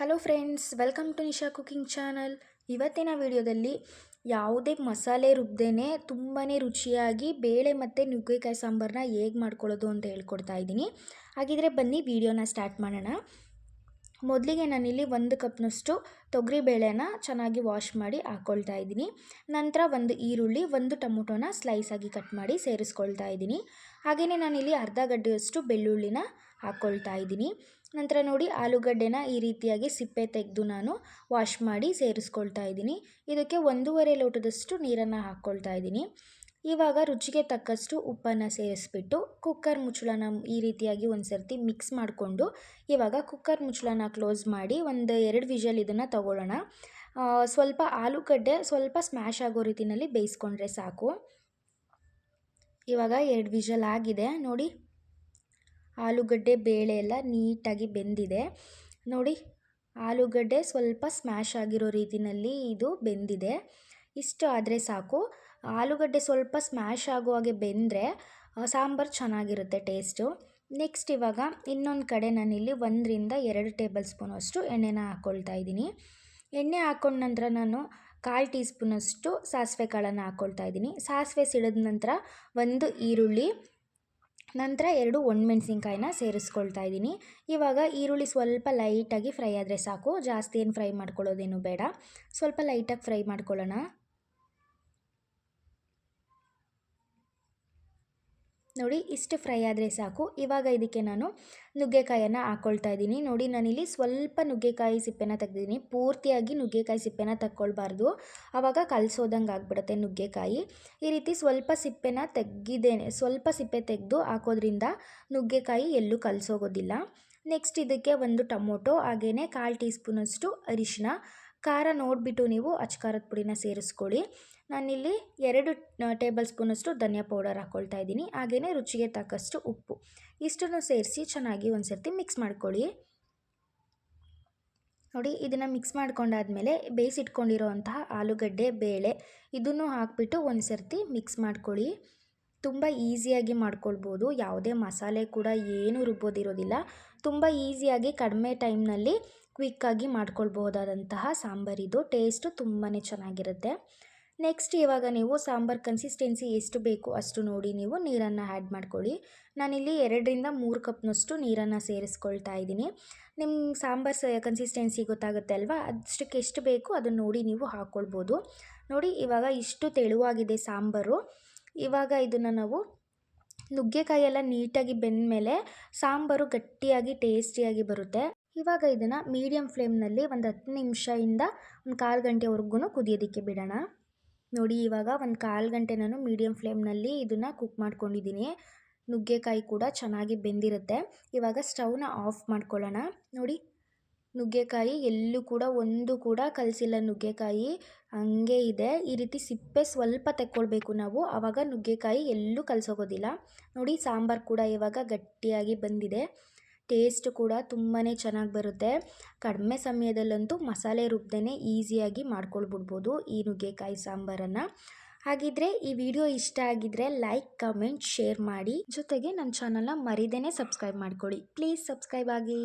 Hello friends welcome to Nisha cooking channel ಇವತ್ತಿನ ವಿಡಿಯೋದಲ್ಲಿ ಯಾವುದೇ ಮಸಾಲೆ ರುಬ್ದೇನೆ ತುಂಬಾ ರುಚಿಯಾಗಿ ಬೇಳೆ ಮತ್ತು ನುಗ್ಗೆಕಾಯಿ ಸಾಂಬಾರನ್ನ ಹೇಗೆ ಮಾಡ್ಕೊಳ್ಳೋದು ಅಂತ ಹೇಳ್ಕೊಡ್ತಾ ಇದ್ದೀನಿ. ಹಾಗಿದ್ರೆ ಬನ್ನಿ ವಿಡಿಯೋನ ಸ್ಟಾರ್ಟ್ ಮಾಡೋಣ. ಮೊದಲಿಗೆ ನಾನಿಲ್ಲಿ ಒಂದು ಕಪ್ನಷ್ಟು ತೊಗರಿ ಬೇಳೆನ ಚೆನ್ನಾಗಿ ವಾಶ್ ಮಾಡಿ ಹಾಕ್ಕೊಳ್ತಾ ಇದ್ದೀನಿ. ನಂತರ ಒಂದು ಈರುಳ್ಳಿ, ಒಂದು ಟೊಮೊಟೊನ ಸ್ಲೈಸಾಗಿ ಕಟ್ ಮಾಡಿ ಸೇರಿಸ್ಕೊಳ್ತಾ ಇದ್ದೀನಿ. ಹಾಗೆಯೇ ನಾನಿಲ್ಲಿ ಅರ್ಧ ಗಡ್ಡೆಯಷ್ಟು ಬೆಳ್ಳುಳ್ಳಿನ ಹಾಕ್ಕೊಳ್ತಾ ಇದ್ದೀನಿ. ನಂತರ ನೋಡಿ ಆಲೂಗಡ್ಡೆನ ಈ ರೀತಿಯಾಗಿ ಸಿಪ್ಪೆ ತೆಗೆದು ನಾನು ವಾಶ್ ಮಾಡಿ ಸೇರಿಸ್ಕೊಳ್ತಾ ಇದ್ದೀನಿ. ಇದಕ್ಕೆ ಒಂದೂವರೆ ಲೋಟದಷ್ಟು ನೀರನ್ನು ಹಾಕ್ಕೊಳ್ತಾ ಇದ್ದೀನಿ. ಇವಾಗ ರುಚಿಗೆ ತಕ್ಕಷ್ಟು ಉಪ್ಪನ್ನು ಸೇರಿಸ್ಬಿಟ್ಟು ಕುಕ್ಕರ್ ಮುಚ್ಚಳನ ಈ ರೀತಿಯಾಗಿ ಒಂದು ಸರ್ತಿ ಮಿಕ್ಸ್ ಮಾಡಿಕೊಂಡು ಇವಾಗ ಕುಕ್ಕರ್ ಮುಚ್ಚಳನ ಕ್ಲೋಸ್ ಮಾಡಿ ಒಂದು ಎರಡು ವಿಷಲ್ ಇದನ್ನು ತಗೊಳ್ಳೋಣ. ಸ್ವಲ್ಪ ಆಲೂಗಡ್ಡೆ ಸ್ವಲ್ಪ ಸ್ಮ್ಯಾಶ್ ಆಗೋ ರೀತಿಯಲ್ಲಿ ಬೇಯಿಸ್ಕೊಂಡ್ರೆ ಸಾಕು. ಇವಾಗ ಎರಡು ವಿಷಲ್ ಆಗಿದೆ. ನೋಡಿ ಆಲೂಗಡ್ಡೆ ಬೇಳೆ ಎಲ್ಲ ನೀಟಾಗಿ ಬೆಂದಿದೆ. ನೋಡಿ, ಆಲೂಗಡ್ಡೆ ಸ್ವಲ್ಪ ಸ್ಮ್ಯಾಶ್ ಆಗಿರೋ ರೀತಿಯಲ್ಲಿ ಇದು ಬೆಂದಿದೆ. ಇಷ್ಟು ಆದರೆ ಸಾಕು. ಆಲೂಗಡ್ಡೆ ಸ್ವಲ್ಪ ಸ್ಮ್ಯಾಶ್ ಆಗೋ ಹಾಗೆ ಬೆಂದರೆ ಸಾಂಬಾರು ಚೆನ್ನಾಗಿರುತ್ತೆ ಟೇಸ್ಟು ನೆಕ್ಸ್ಟ್ ಇವಾಗ ಇನ್ನೊಂದು ಕಡೆ ನಾನಿಲ್ಲಿ ಒಂದರಿಂದ ಎರಡು ಟೇಬಲ್ ಸ್ಪೂನಷ್ಟು ಎಣ್ಣೆನ ಹಾಕ್ಕೊಳ್ತಾ ಇದ್ದೀನಿ. ಎಣ್ಣೆ ಹಾಕ್ಕೊಂಡ ನಂತರ ನಾನು ಕಾಲು ಟೀ ಸ್ಪೂನಷ್ಟು ಸಾಸಿವೆ ಕಾಳನ್ನು ಹಾಕ್ಕೊಳ್ತಾ ಇದ್ದೀನಿ. ಸಾಸಿವೆ ಸಿಡಿದ ನಂತರ ಒಂದು ಈರುಳ್ಳಿ ನಂತರ ಎರಡು ಒಣಮೆಣ್ಸಿನ್ಕಾಯಿನ ಸೇರಿಸ್ಕೊಳ್ತಾ ಇದ್ದೀನಿ. ಇವಾಗ ಈರುಳ್ಳಿ ಸ್ವಲ್ಪ ಲೈಟಾಗಿ ಫ್ರೈ ಆದರೆ ಸಾಕು. ಜಾಸ್ತಿ ಏನು ಫ್ರೈ ಮಾಡ್ಕೊಳ್ಳೋದೇನು ಬೇಡ. ಸ್ವಲ್ಪ ಲೈಟಾಗಿ ಫ್ರೈ ಮಾಡ್ಕೊಳ್ಳೋಣ. ನೋಡಿ, ಇಷ್ಟು ಫ್ರೈ ಆದರೆ ಸಾಕು. ಇವಾಗ ಇದಕ್ಕೆ ನಾನು ನುಗ್ಗೆಕಾಯನ್ನು ಹಾಕ್ಕೊಳ್ತಾ ಇದ್ದೀನಿ. ನೋಡಿ, ನಾನಿಲ್ಲಿ ಸ್ವಲ್ಪ ನುಗ್ಗೆಕಾಯಿ ಸಿಪ್ಪೆನ ತೆಗ್ದಿದ್ದೀನಿ. ಪೂರ್ತಿಯಾಗಿ ನುಗ್ಗೆಕಾಯಿ ಸಿಪ್ಪೆನ ತಕ್ಕೊಳ್ಬಾರ್ದು. ಆವಾಗ ಕಲಸೋದಂಗೆ ಆಗ್ಬಿಡುತ್ತೆ ನುಗ್ಗೆಕಾಯಿ. ಈ ರೀತಿ ಸ್ವಲ್ಪ ಸಿಪ್ಪೆನ ತೆಗ್ದಿದ್ದೇನೆ ಸ್ವಲ್ಪ ಸಿಪ್ಪೆ ತೆಗೆದು ಹಾಕೋದ್ರಿಂದ ನುಗ್ಗೆಕಾಯಿ ಎಲ್ಲೂ ಕಲಸೋಗೋದಿಲ್ಲ. ನೆಕ್ಸ್ಟ್ ಇದಕ್ಕೆ ಒಂದು ಟೊಮೊಟೊ ಹಾಗೆಯೇ ಕಾಲು ಟೀ ಸ್ಪೂನಷ್ಟು ಅರಿಶಿನ ಖಾರ ನೋಡಿಬಿಟ್ಟು ನೀವು ಅಚ್ಕಾರದ ಪುಡಿನ ಸೇರಿಸ್ಕೊಳ್ಳಿ. ನಾನಿಲ್ಲಿ ಎರಡು ಟೇಬಲ್ ಸ್ಪೂನಷ್ಟು ಧನಿಯಾ ಪೌಡರ್ ಹಾಕ್ಕೊಳ್ತಾ ಇದ್ದೀನಿ. ಹಾಗೆಯೇ ರುಚಿಗೆ ತಕ್ಕಷ್ಟು ಉಪ್ಪು. ಇಷ್ಟನ್ನು ಸೇರಿಸಿ ಚೆನ್ನಾಗಿ ಒಂದು ಸರ್ತಿ ಮಿಕ್ಸ್ ಮಾಡ್ಕೊಳ್ಳಿ. ನೋಡಿ, ಇದನ್ನು ಮಿಕ್ಸ್ ಮಾಡ್ಕೊಂಡಾದಮೇಲೆ ಬೇಯಿಸಿಟ್ಕೊಂಡಿರೋ ಅಂತಹ ಆಲೂಗಡ್ಡೆ, ಬೇಳೆ ಇದನ್ನು ಹಾಕಿಬಿಟ್ಟು ಒಂದು ಸರ್ತಿ ಮಿಕ್ಸ್ ಮಾಡ್ಕೊಳ್ಳಿ. ತುಂಬ ಈಸಿಯಾಗಿ ಮಾಡ್ಕೊಳ್ಬೋದು. ಯಾವುದೇ ಮಸಾಲೆ ಕೂಡ ಏನೂ ರುಬ್ಬೋದಿರೋದಿಲ್ಲ. ತುಂಬ ಈಸಿಯಾಗಿ ಕಡಿಮೆ ಟೈಮ್ನಲ್ಲಿ ಕ್ವಿಕ್ಕಾಗಿ ಮಾಡ್ಕೊಳ್ಬಹುದಾದಂತಹ ಸಾಂಬಾರಿದು ಟೇಸ್ಟು ತುಂಬಾ ಚೆನ್ನಾಗಿರುತ್ತೆ. ನೆಕ್ಸ್ಟ್ ಇವಾಗ ನೀವು ಸಾಂಬಾರು ಕನ್ಸಿಸ್ಟೆನ್ಸಿ ಎಷ್ಟು ಬೇಕು ಅಷ್ಟು ನೋಡಿ ನೀವು ನೀರನ್ನು ಆ್ಯಡ್ ಮಾಡ್ಕೊಳ್ಳಿ. ನಾನಿಲ್ಲಿ ಎರಡರಿಂದ ಮೂರು ಕಪ್ನಷ್ಟು ನೀರನ್ನು ಸೇರಿಸ್ಕೊಳ್ತಾ ಇದ್ದೀನಿ. ನಿಮ್ಮ ಸಾಂಬಾರು ಸ ಕನ್ಸಿಸ್ಟೆನ್ಸಿ ಗೊತ್ತಾಗುತ್ತೆ ಅಲ್ವಾ? ಅಷ್ಟಕ್ಕೆ ಎಷ್ಟು ಬೇಕು ಅದನ್ನು ನೋಡಿ ನೀವು ಹಾಕ್ಕೊಳ್ಬೋದು ನೋಡಿ, ಇವಾಗ ಇಷ್ಟು ತೆಳುವಾಗಿದೆ ಸಾಂಬಾರು. ಇವಾಗ ಇದನ್ನು ನಾವು ನುಗ್ಗೆಕಾಯಿ ಎಲ್ಲ ನೀಟಾಗಿ ಬೆಂದ ಮೇಲೆ ಸಾಂಬಾರು ಗಟ್ಟಿಯಾಗಿ, ಟೇಸ್ಟಿಯಾಗಿ ಬರುತ್ತೆ. ಇವಾಗ ಇದನ್ನು ಮೀಡಿಯಮ್ ಫ್ಲೇಮ್ನಲ್ಲಿ ಒಂದು ಹತ್ತು ನಿಮಿಷದಿಂದ ಒಂದು ಕಾಲು ಗಂಟೆವರೆಗೂ ಕುದಿಯೋದಕ್ಕೆ ಬಿಡೋಣ. ನೋಡಿ, ಇವಾಗ ಒಂದು ಕಾಲು ಗಂಟೆ ನಾನು ಮೀಡಿಯಮ್ ಫ್ಲೇಮ್ನಲ್ಲಿ ಇದನ್ನು ಕುಕ್ ಮಾಡ್ಕೊಂಡಿದ್ದೀನಿ. ನುಗ್ಗೆಕಾಯಿ ಕೂಡ ಚೆನ್ನಾಗಿ ಬೆಂದಿರುತ್ತೆ. ಇವಾಗ ಸ್ಟವ್ನ ಆಫ್ ಮಾಡ್ಕೊಳ್ಳೋಣ. ನೋಡಿ, ನುಗ್ಗೆಕಾಯಿ ಎಲ್ಲೂ ಕೂಡ ಒಂದು ಕೂಡ ಕಲಸಿಲ್ಲ ನುಗ್ಗೆಕಾಯಿ. ಹಂಗೆ ಇದೆ. ಈ ರೀತಿ ಸಿಪ್ಪೆ ಸ್ವಲ್ಪ ತೆಕ್ಕೊಳ್ಬೇಕು ನಾವು. ಆವಾಗ ನುಗ್ಗೆಕಾಯಿ ಎಲ್ಲೂ ಕಲಸೋಗೋದಿಲ್ಲ. ನೋಡಿ, ಸಾಂಬಾರು ಕೂಡ ಇವಾಗ ಗಟ್ಟಿಯಾಗಿ ಬಂದಿದೆ. ಟೇಸ್ಟ್ ಕೂಡ ತುಂಬಾ ಚೆನ್ನಾಗಿ ಬರುತ್ತೆ. ಕಡಿಮೆ ಸಮಯದಲ್ಲಂತೂ ಮಸಾಲೆ ರುಬ್ದೇ ಈಸಿಯಾಗಿ ಮಾಡ್ಕೊಳ್ಬಿಡ್ಬೋದು ಈ ನುಗ್ಗೆಕಾಯಿ ಸಾಂಬಾರನ್ನು. ಹಾಗಿದ್ರೆ ಈ ವಿಡಿಯೋ ಇಷ್ಟ ಆಗಿದ್ರೆ ಲೈಕ್, ಕಮೆಂಟ್, ಶೇರ್ ಮಾಡಿ. ಜೊತೆಗೆ ನನ್ನ ಚಾನಲ್ನ ಮರಿದೇನೆ ಸಬ್ಸ್ಕ್ರೈಬ್ ಮಾಡ್ಕೊಳ್ಳಿ ಪ್ಲೀಸ್ ಸಬ್ಸ್ಕ್ರೈಬ್ ಆಗಿ.